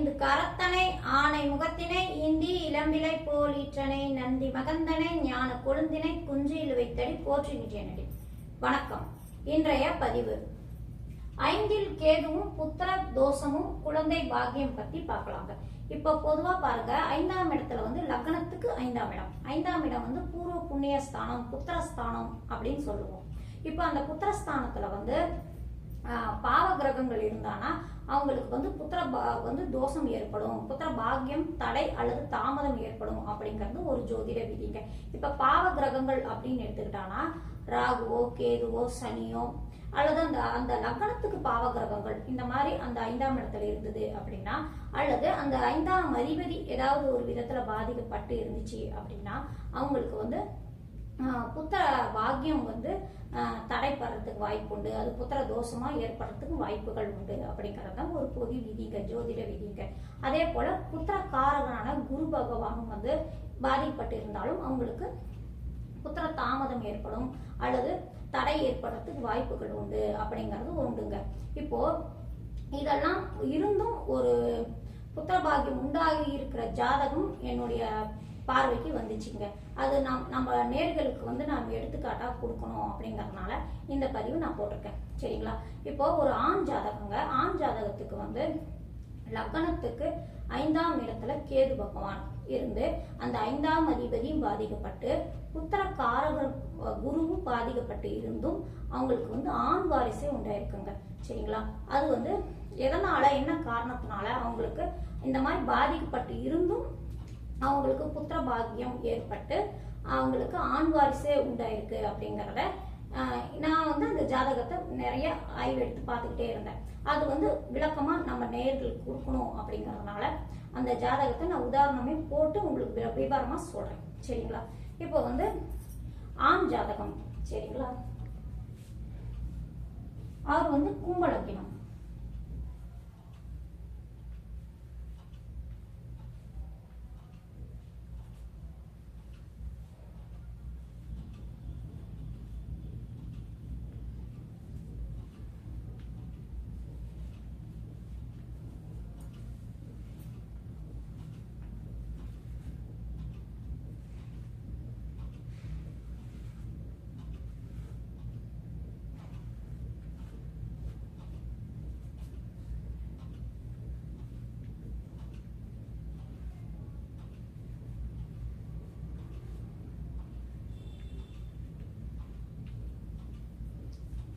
ஐந்து கரத்தனை ஆனை முகத்தினை இந்தி இளம்பிலை போல் ஈற்றனை நந்தி மகந்தனை ஞான கொழுந்தினை குஞ்சியில் வைத்தடி போற்றி வணக்கம். இன்றைய பதிவு. ஐந்தில் கேதுவும் புத்திர தோஷமும் குழந்தை பாக்கியம் பத்தி பார்க்கலாங்க. இப்போ பொதுவா பாருங்க ஐந்தாம் இடத்துல வந்து லக்னத்துக்கு ஐந்தாம் இடம். ஐந்தாம் இடம் வந்து பூர்வ புண்ணிய ஸ்தானம் புத்திரஸ்தானம் அப்படின்னு சொல்லுவோம். இப்போ அந்த புத்திரஸ்தானத்துல வந்து பாவ கிரகங்கள் இருந்தானா அவங்களுக்கு வந்து புத்திர பா- வந்து தோஷம் ஏற்படும். புத்திர பாக்கியம் தடை அல்லது தாமதம் ஏற்படும் அப்படிங்கிறது ஒரு ஜோதிட விதிங்க. இப்ப பாவ கிரகங்கள் அப்படின்னு எடுத்துக்கிட்டானா ராகுவோ கேதுவோ சனியோ அல்லது அந்த அந்த லக்னத்துக்கு பாவ கிரகங்கள் இந்த மாதிரி அந்த ஐந்தாம் இடத்துல இருந்தது அப்படின்னா அல்லது அந்த ஐந்தாம் அதிபதி ஏதாவது ஒரு விதத்துல பாதிக்கப்பட்டு இருந்துச்சு அப்படின்னா அவங்களுக்கு வந்து புத்திர பாக்கியம் வந்து தடைப்படுறதுக்கு வாய்ப்பு உண்டு. அது புத்திர தோஷமா ஏற்படுறதுக்கு வாய்ப்புகள் உண்டு அப்படிங்கிறது தான் ஒரு பொது விதிங்க ஜோதிட விதிங்க. அதே போல புத்திர காரகனான குரு பகவானும் வந்து பாதிக்கப்பட்டு இருந்தாலும் அவங்களுக்கு புத்திர தாமதம் ஏற்படும் அல்லது தடை ஏற்படுறதுக்கு வாய்ப்புகள் உண்டு அப்படிங்கிறது உண்டுங்க. இப்போ இதெல்லாம் இருந்தும் ஒரு புத்திர பாக்கியம் உண்டாகி இருக்கிற ஜாதகம் என்னுடைய பார்வைக்கு வந்துச்சுங்க. அது நம் நம்ம நேர்களுக்கு வந்து நாம் எடுத்துக்காட்டாக கொடுக்கணும் அப்படிங்கறதுனால இந்த பதிவு நான் போட்டிருக்கேன். சரிங்களா? இப்போ ஒரு ஆண் ஜாதகங்க ஆண் ஜாதகத்துக்கு வந்து லக்னத்துக்கு ஐந்தாம் இடத்துல கேது பகவான் இருந்து அந்த ஐந்தாம் அதிபதியும் பாதிக்கப்பட்டு உத்தர காரகர் குருவும் பாதிக்கப்பட்டு இருந்தும் அவங்களுக்கு வந்து ஆண் வாரிசே உண்டாயிருக்குங்க. சரிங்களா? அது வந்து எதனால என்ன காரணத்தினால அவங்களுக்கு இந்த மாதிரி பாதிக்கப்பட்டு இருந்தும் அவங்களுக்கு புத்திர பாக்கியம் ஏற்பட்டு அவங்களுக்கு ஆண் வாரிசே உண்டாயிருக்கு அப்படிங்கிறத நான் வந்து அந்த ஜாதகத்தை நிறைய ஆய்வு எடுத்து பார்த்துக்கிட்டே இருந்தேன். அது வந்து விளக்கமா நம்ம நேர்களுக்கு கொடுக்கணும் அப்படிங்கறதுனால அந்த ஜாதகத்தை நான் உதாரணமே போட்டு உங்களுக்கு வி- விவரமா சொல்றேன். சரிங்களா? இப்போ வந்து ஆண் ஜாதகம். சரிங்களா? அவர் வந்து கும்பலக்கினம்.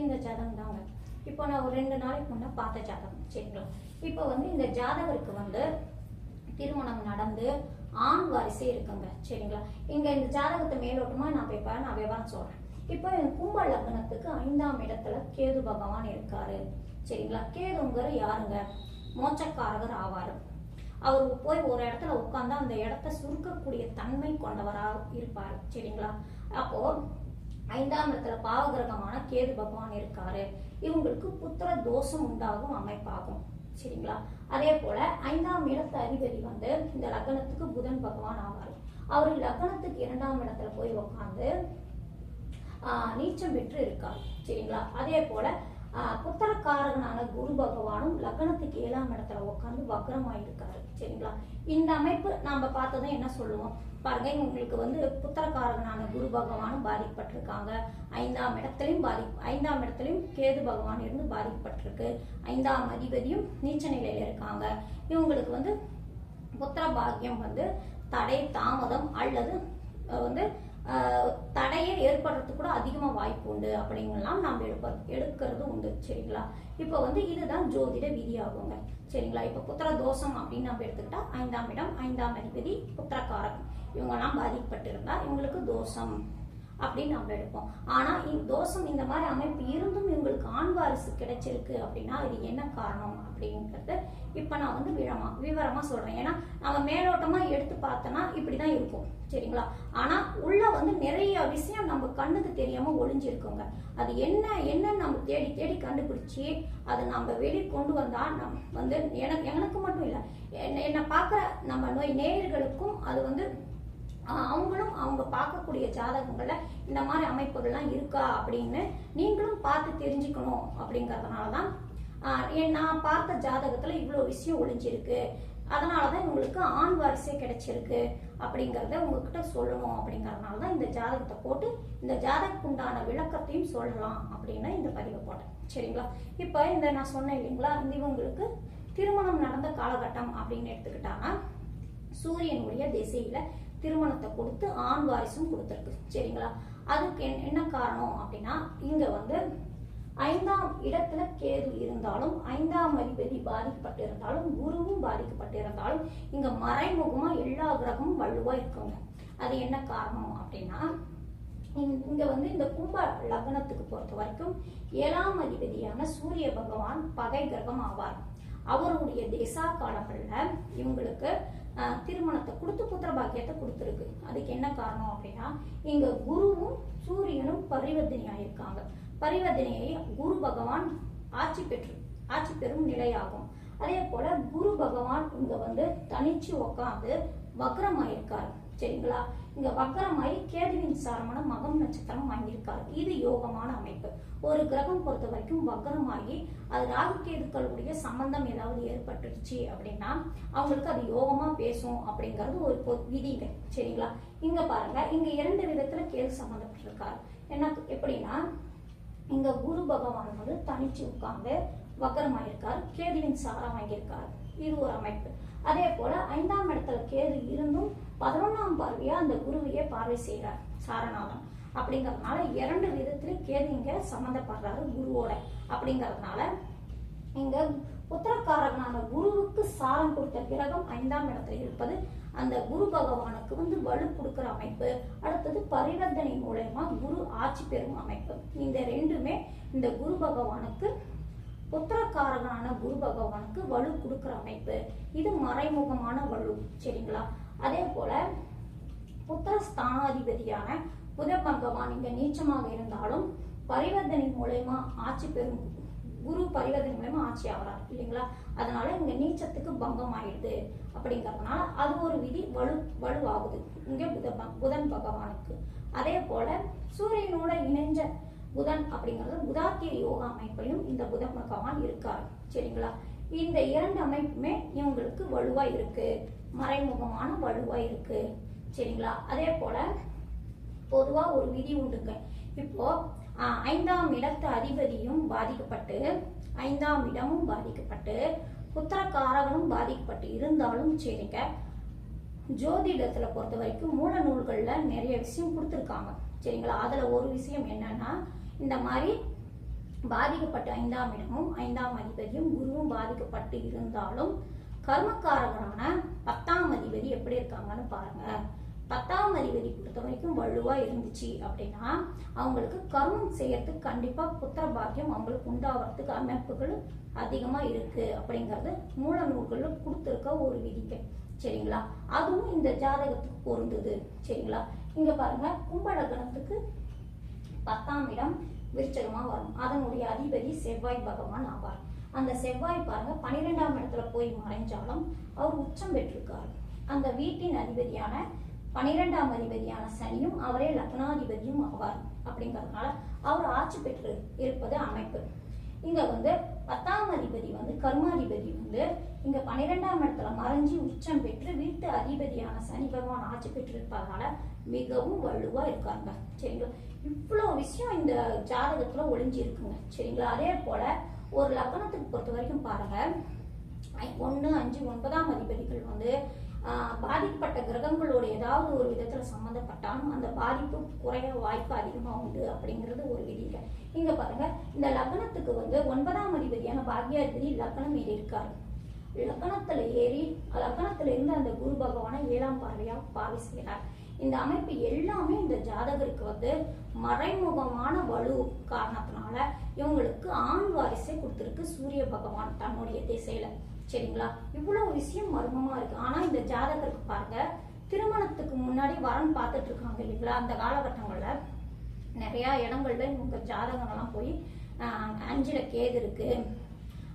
இந்த ஜாதகம் தாங்க இப்போ நான் ஒரு ரெண்டு நாளைக்கு முன்னே பார்த்த ஜாதகம் சரிங்களா? இப்போ வந்து இந்த ஜாதகருக்கு வந்து திருமணம் நடந்து ஆண் வாரிசே இருக்குங்க சரிங்களா? இங்க இந்த ஜாதகத்தை மேலோட்டமா நான் போய் நான் விவரம் சொல்றேன். இப்போ என் கும்ப லக்னத்துக்கு ஐந்தாம் இடத்துல கேது பகவான் இருக்காரு சரிங்களா? கேதுங்கிற யாருங்க? மோச்சக்காரகர் ஆவார். அவர் போய் ஒரு இடத்துல உட்காந்து அந்த இடத்த சுருக்கக்கூடிய தன்மை கொண்டவராக இருப்பார் சரிங்களா? அப்போ ஐந்தாம் இடத்துல பாவகிரகமான கேது பகவான் இருக்காரு. இவங்களுக்கு புத்திர தோஷம் உண்டாகும் அமைப்பாகும். சரிங்களா? அதே போல ஐந்தாம் இடத்து அதிபதி வந்து இந்த லக்னத்துக்கு புதன் பகவான் ஆவார். அவர் லக்னத்துக்கு இரண்டாம் இடத்துல போய் உட்காந்து ஆஹ், நீச்சம் பெற்று இருக்கார். சரிங்களா? அதே போல ஆஹ், குரு பகவானும் லக்னத்துக்கு ஏழாம் இடத்துல உட்கார்ந்து வக்ரமாயிருக்காரு. சரிங்களா? இந்த அமைப்பு நாம பார்த்ததும் என்ன சொல்லுவோம்? பாருங்க உங்களுக்கு வந்து புத்திரக்காரகனான குரு பகவானும் பாதிக்கப்பட்டிருக்காங்க. ஐந்தாம் இடத்துலையும் பாதி ஐந்தாம் இடத்துலையும் கேது பகவான் இருந்து பாதிக்கப்பட்டிருக்கு. ஐந்தாம் அதிபதியும் நீச்ச நிலையில இருக்காங்க. இவங்களுக்கு வந்து புத்திர பாக்கியம் வந்து தடை தாமதம் அல்லது வந்து தடையை ஏற்படுறதுக்கு கூட அதிகமாக வாய்ப்பு உண்டு அப்படிங்கலாம் நாம் எடுப்ப எடுக்கிறது உண்டு சரிங்களா? இப்போ வந்து இதுதான் ஜோதிட விதியாகுங்க சரிங்களா? இப்போ புத்திர தோஷம் அப்படின்னு நம்ம எடுத்துக்கிட்டா ஐந்தாம் இடம் ஐந்தாம் அதிபதி புத்திரக்காரகம் இவங்கெல்லாம் பாதிக்கப்பட்டிருந்தா இவங்களுக்கு தோஷம். அப்படின்னு நம்ம எடுப்போம். ஆனால் இந்த தோஷம் இந்த மாதிரி அமைப்பு இருந்தும் இவங்களுக்கு ஆண் வாரிசு கிடைச்சிருக்கு அப்படின்னா இது என்ன காரணம் அப்படிங்கிறத இப்போ நான் வந்து விழமா விவரமாக சொல்கிறேன் ஏன்னா நம்ம மேலோட்டமாக எடுத்து பார்த்தோம்னா இப்படிதான் இருக்கும். சரிங்களா? ஆனால் உள்ள வந்து நிறைய விஷயம் நம்ம கண்ணுக்கு தெரியாமல் ஒளிஞ்சிருக்கோங்க. அது என்ன என்னன்னு நம்ம தேடி தேடி கண்டுபிடிச்சி அதை நம்ம வெளியே கொண்டு வந்தால் நம் வந்து எனக்கு எனக்கு மட்டும் இல்லை என்ன என்னை பார்க்குற நம்ம நோய் நேயர்களுக்கும் அது வந்து அவங்களும் அவங்க பார்க்கக்கூடிய ஜாதகங்கள்ல இந்த மாதிரி அமைப்புகள்லாம் இருக்கா அப்படின்னு நீங்களும் பார்த்து தெரிஞ்சுக்கணும் அப்படிங்கிறதுனால தான் ஏன் நான் பார்த்த ஜாதகத்துல இவ்வளோ விஷயம் ஒளிஞ்சிருக்கு அதனால தான் உங்களுக்கு ஆண் வாரிசே கிடைச்சிருக்கு அப்படிங்கிறத உங்ககிட்ட சொல்லணும் அப்படிங்கறதுனால தான் இந்த ஜாதகத்தை போட்டு இந்த ஜாதகத்துக்கு உண்டான விளக்கத்தையும் சொல்லலாம் அப்படின்னு இந்த பதிவை போட்டேன். சரிங்களா? இப்போ இந்த நான் சொன்னேன் இல்லைங்களா? இந்த இவங்களுக்கு திருமணம் நடந்த காலகட்டம் அப்படின்னு எடுத்துக்கிட்டாங்கன்னா சூரியனுடைய திசையில திருமணத்தை கொடுத்து ஆண் வாரிசும் கொடுத்துருக்கு. சரிங்களா? அதுக்கு என்ன- என்ன காரணம் அப்படின்னா இங்க வந்து ஐந்தாம் இடத்துல கேது இருந்தாலும் ஐந்தாம் அதிபதி பாதிக்கப்பட்டிருந்தாலும் குருவும் பாதிக்கப்பட்டிருந்தாலும் இங்க மறைமுகமா எல்லா கிரகமும் வலுவா இருக்குங்க. அது என்ன காரணம் அப்படின்னா இங்க வந்து இந்த கும்ப லக்னத்துக்கு பொறுத்த வரைக்கும் ஏழாம் அதிபதியான சூரிய பகவான் பகை கிரகம் ஆவார். அவருடைய தேசா காலங்கள்ல இவங்களுக்கு திருமணத்தை கொடுத்து புத்திர பாக்கியத்தை கொடுத்துருக்கு. அதுக்கு என்ன காரணம் அப்படின்னா இங்க குருவும் சூரியனும் பரிவர்த்தனை ஆயிருக்காங்க பரிவர்த்தனையை குரு பகவான் ஆட்சி பெற்று ஆட்சி பெறும் நிலையாகும். அதே போல குரு பகவான் இங்க வந்து தனிச்சு உக்காந்து வக்ரமாயிருக்காரு. சரிங்களா? இங்க வக்கரமாயி கேதுவின் சாரமான மகம் நட்சத்திரம் வாங்கியிருக்காரு. இது யோகமான அமைப்பு. ஒரு கிரகம் பொறுத்த வரைக்கும் வக்கரமாகி அது ராகு கேதுக்களுடைய சம்பந்தம் ஏதாவது ஏற்பட்டுருச்சு அப்படின்னா அவங்களுக்கு அது யோகமா பேசும் அப்படிங்கிறது ஒரு விதிங்க. சரிங்களா? இங்க பாருங்க இங்க இரண்டு விதத்துல கேது சம்பந்தப்பட்டிருக்காரு. என்ன எப்படின்னா இங்க குரு பகவான் வந்து தனிச்சு உட்கார்ந்து வக்கரமாயிருக்கார் கேதுவின் சாரம் வாங்கியிருக்கார். இது ஒரு அமைப்பு. அதே போல ஐந்தாம் இடத்துல கேது இருந்தும் பதினொன்னாம் பார்வையா அந்த குருவையே பார்வை செய்கிறார் சாரநாதன். அப்படிங்கறதுனால இரண்டு விதத்துல கேது இங்க சம்மந்தப்படுறாரு குருவோட. அப்படிங்கறதுனால இங்க புத்திரக்காரகனான குருவுக்கு சாரம் கொடுத்த கிரகம் ஐந்தாம் இடத்துல இருப்பது அந்த குரு பகவானுக்கு வந்து வலு கொடுக்கிற அமைப்பு. அடுத்தது பரிவர்த்தனை மூலயமா குரு ஆட்சி பெறும் அமைப்பு. இந்த ரெண்டுமே இந்த குரு பகவானுக்கு புத்திரக்காரகனான குரு பகவானுக்கு வலு கொடுக்குற அமைப்பு. இது மறைமுகமான வலு சரிங்களா? அதே போல புத்திர ஸ்தானாதிபதியான புத பகவான் இங்க நீச்சமாக இருந்தாலும் பரிவர்த்தனை மூலயமா ஆட்சி பெறும் குரு பரிவர்த்தனை மூலயமா ஆட்சி ஆகிறார் இல்லைங்களா? அதனால இங்க நீச்சத்துக்கு பங்கம் ஆயிடுது அப்படிங்கறதுனால அது ஒரு விதி வலு வலுவாகுது இங்க புத புதன் பகவானுக்கு. அதே போல சூரியனோட இணைஞ்ச புதன் அப்படிங்கிறது புதாத்திய யோகா அமைப்பிலும் இந்த புதன் பகவான் இருக்காரு. சரிங்களா? இந்த இரண்டு அமைப்புமே இவங்களுக்கு வலுவா இருக்கு. மறைமுகமான வலுவா இருக்கு. சரிங்களா? அதே போல பொதுவா ஒரு விதி உண்டுங்க. இப்போ ஐந்தாம் இடத்து அதிபதியும் பாதிக்கப்பட்டு ஐந்தாம் இடமும் பாதிக்கப்பட்டு புத்திரக்காரகனும் பாதிக்கப்பட்டு இருந்தாலும் சரிங்க. ஜோதிடத்துல பொறுத்த வரைக்கும் மூல நூல்கள்ல நிறைய விஷயம் கொடுத்துருக்காங்க. சரிங்களா? அதுல ஒரு விஷயம் என்னன்னா இந்த மாதிரி பாதிக்கப்பட்ட ஐந்தாம் இடமும் ஐந்தாம் அதிபதியும் குருவும் பாதிக்கப்பட்டு இருந்தாலும் கர்மக்காரகரான பத்தாம் அதிபதி எப்படி இருக்காங்கன்னு பாருங்க. பத்தாம் அதிபதி பொறுத்த வரைக்கும் வலுவா இருந்துச்சு அப்படின்னா அவங்களுக்கு கர்மம் செய்யறதுக்கு கண்டிப்பா புத்திர பாக்கியம் அவங்களுக்கு உண்டாகிறதுக்கு அமைப்புகள் அதிகமா இருக்கு அப்படிங்கறது மூல நூல்கள்ல கொடுத்துருக்க ஒரு விதிக்க சரிங்களா? அதுவும் இந்த ஜாதகத்துக்கு பொருந்தது. சரிங்களா? இங்க பாருங்க கும்பலகணத்துக்கு பத்தாம் இடம் விருச்சகமா வரும். அதனுடைய அதிபதி செவ்வாய் பகவான் ஆவார். அந்த செவ்வாய் பாருங்க பன்னிரெண்டாம் இடத்துல போய் மறைஞ்சாலும் அவர் உச்சம் பெற்றிருக்கார். அந்த வீட்டின் அதிபதியான பன்னிரெண்டாம் அதிபதியான சனியும் அவரே லக்னாதிபதியும் ஆவார் அப்படிங்கறதுனால அவர் ஆட்சி பெற்று இருப்பது அமைப்பு. இங்க வந்து பத்தாம் அதிபதி வந்து கர்மாதிபதி வந்து இங்க பன்னிரெண்டாம் இடத்துல மறைஞ்சு உச்சம் பெற்று வீட்டு அதிபதியான சனி பகவான் ஆட்சி பெற்று இருப்பதனால மிகவும் வலுவா இருக்காங்க. சரிங்களா? இவ்வளோ விஷயம் இந்த ஜாதகத்துல ஒளிஞ்சு இருக்குங்க. சரிங்களா? அதே போல ஒரு லக்னத்துக்கு பொறுத்த வரைக்கும் பாருங்க. ஒன்று அஞ்சு ஒன்பதாம் அதிபதிகள் வந்து பாதிக்கப்பட்ட கிரகங்களோட ஏதாவது ஒரு விதத்துல சம்மந்தப்பட்டாலும் அந்த பாதிப்பு குறைய வாய்ப்பு அதிகமா உண்டு அப்படிங்கிறது ஒரு விதிங்க. இங்க பாருங்க. இந்த லக்னத்துக்கு வந்து ஒன்பதாம் அதிபதியான பாக்யாதிபதி லக்னம் ஏறி இருக்காரு லக்னத்துல ஏறி லக்னத்துல இருந்து அந்த குரு பகவானை ஏழாம் பார்வையா பாவி செய்யறார் இந்த அமைப்பு எல்லாமே இந்த ஜாதகருக்கு வந்து மறைமுகமான வலு காரணத்தினால இவங்களுக்கு ஆண் வாரிசை கொடுத்துருக்கு சூரிய பகவான் தன்னுடைய திசையில. சரிங்களா? இவ்வளவு விஷயம் மர்மமா இருக்கு. ஆனா இந்த ஜாதகருக்கு பாருங்க திருமணத்துக்கு முன்னாடி வரன் பார்த்துட்டு இருக்காங்க இல்லைங்களா? அந்த காலகட்டங்கள்ல நிறைய இடங்கள்ல இவங்க ஜாதகங்கள்லாம் போய் அஞ்சில அஞ்சுல கேது இருக்கு.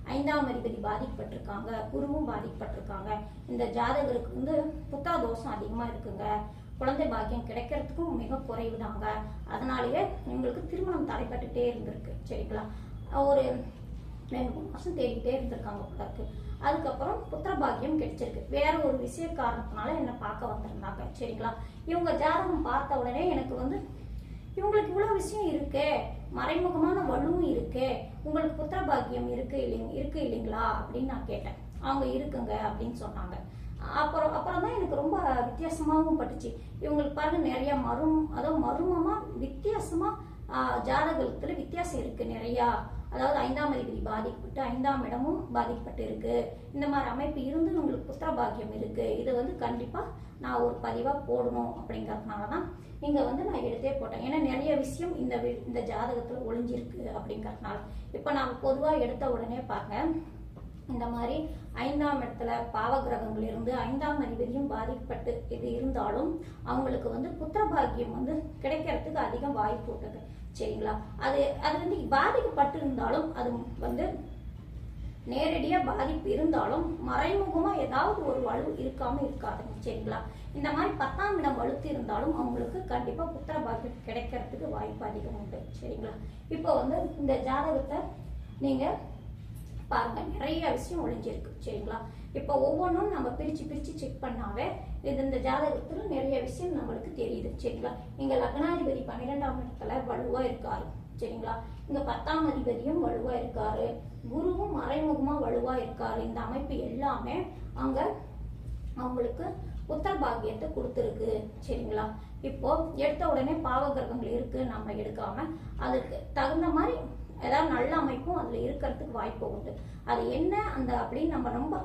ஐந்தாம் அதிபதி பாதிக்கப்பட்டிருக்காங்க குருவும் பாதிக்கப்பட்டிருக்காங்க. இந்த ஜாதகருக்கு வந்து புத்தா தோஷம் அதிகமா இருக்குங்க. குழந்தை பாக்கியம் கிடைக்கிறதுக்கும் மிக குறைவுதாங்க. அதனாலேயே இவங்களுக்கு திருமணம் தடைப்பட்டுட்டே இருந்திருக்கு. சரிங்களா? ஒரு ரெண்டு மூணு மாசம் தேடிக்கிட்டே இருந்திருக்காங்க பிள்ளைக்கு அதுக்கப்புறம் புத்திர பாக்கியம் கிடைச்சிருக்கு. வேற ஒரு விஷய காரணத்தினால என்ன பார்க்க வந்திருந்தாங்க. சரிங்களா? இவங்க ஜாதகம் பார்த்த உடனே எனக்கு வந்து இவங்களுக்கு இவ்வளவு விஷயம் இருக்கே. மறைமுகமான வலுவும் இருக்கே. உங்களுக்கு புத்திர பாக்கியம் இருக்கு இல்லைங்க இருக்கு இல்லைங்களா? அப்படின்னு நான் கேட்டேன். அவங்க இருக்குங்க அப்படின்னு சொன்னாங்க. அப்புறம் அப்புறம் தான் எனக்கு ரொம்ப வித்தியாசமாகவும் பட்டுச்சு. இவங்களுக்கு பாருங்க நிறைய மரும் அதாவது மர்மமா வித்தியாசமா ஜாதகத்தில் ஜாதகத்துல வித்தியாசம் இருக்கு நிறையா. அதாவது ஐந்தாம் அதிபதி பாதிக்கப்பட்டு ஐந்தாம் இடமும் பாதிக்கப்பட்டு இருக்கு இந்த மாதிரி அமைப்பு இருந்து உங்களுக்கு புத்திர பாக்கியம் இருக்கு. இது வந்து கண்டிப்பா நான் ஒரு பதிவா போடணும் அப்படிங்கறதுனால தான் இங்க வந்து நான் எடுத்தே போட்டேன். ஏன்னா நிறைய விஷயம் இந்த வி- இந்த ஜாதகத்துல ஒளிஞ்சிருக்கு அப்படிங்கறதுனால. இப்ப நான் பொதுவா எடுத்த உடனே பாருங்க. இந்த மாதிரி ஐந்தாம் இடத்துல பாவ கிரகங்கள் இருந்து ஐந்தாம் அதிபதியும் பாதிக்கப்பட்டு இது இருந்தாலும் அவங்களுக்கு வந்து புத்திர பாக்கியம் வந்து கிடைக்கிறதுக்கு அதிகம் வாய்ப்பு இருக்குது சரிங்களா? அது அது வந்து பாதிக்கப்பட்டு இருந்தாலும் அது வந்து நேரடியாக பாதிப்பு இருந்தாலும் மறைமுகமாக ஏதாவது ஒரு வலு இருக்காமல் இருக்காதுங்க சரிங்களா? இந்த மாதிரி பத்தாம் இடம் வலுத்து இருந்தாலும் அவங்களுக்கு கண்டிப்பாக புத்திர பாக்கியம் கிடைக்கிறதுக்கு வாய்ப்பு அதிகம் உண்டு சரிங்களா? இப்போ வந்து இந்த ஜாதகத்தை நீங்கள் பாருங்கள் நிறைய விஷயம் ஒளிஞ்சிருக்கு சரிங்களா? இப்போ ஒவ்வொன்றும் நம்ம பிரிச்சு பிரிச்சு செக் பண்ணாவே இது இந்த ஜாதகத்துல நிறைய விஷயம் நம்மளுக்கு தெரியுது சரிங்களா? இங்க லக்னாதிபதி பன்னிரெண்டாம் இடத்துல வலுவா இருக்காரு சரிங்களா? இங்க பத்தாம் அதிபதியும் வலுவா இருக்காரு குருவும் மறைமுகமா வலுவா இருக்காரு. இந்த அமைப்பு எல்லாமே அங்க அவங்களுக்கு உத்தர பாக்கியத்தை கொடுத்துருக்கு சரிங்களா? இப்போ எடுத்த உடனே பாவ கிரகங்கள் இருக்கு நம்ம எடுக்காம அதுக்கு தகுந்த மாதிரி ஏதாவது நல்ல அமைப்பும் அதில் இருக்கிறதுக்கு வாய்ப்பு உண்டு. அது என்ன அந்த அப்படின்னு நம்ம ரொம்ப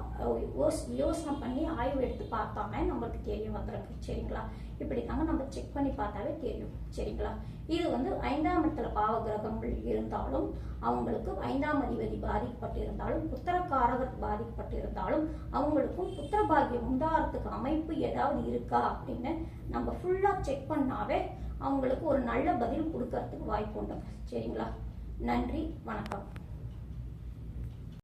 யோஸ்- யோசனை பண்ணி ஆய்வு எடுத்து பார்த்தாமே நம்மளுக்கு தெரியும் வந்துருக்கு. சரிங்களா? இப்படி தாங்க நம்ம செக் பண்ணி பார்த்தாவே தெரியும். சரிங்களா? இது வந்து ஐந்தாம் இடத்துல பாவ கிரகங்கள் இருந்தாலும் அவங்களுக்கு ஐந்தாம் அதிபதி பாதிக்கப்பட்டு இருந்தாலும் புத்திரக்காரகர் பாதிக்கப்பட்டு இருந்தாலும் அவங்களுக்கும் புத்திர பாகியம் உண்டாகிறதுக்கு அமைப்பு ஏதாவது இருக்கா அப்படின்னு நம்ம ஃபுல்லாக செக் பண்ணாவே அவங்களுக்கு ஒரு நல்ல பதில் கொடுக்கறதுக்கு வாய்ப்பு உண்டு. சரிங்களா? நன்றி வணக்கம்.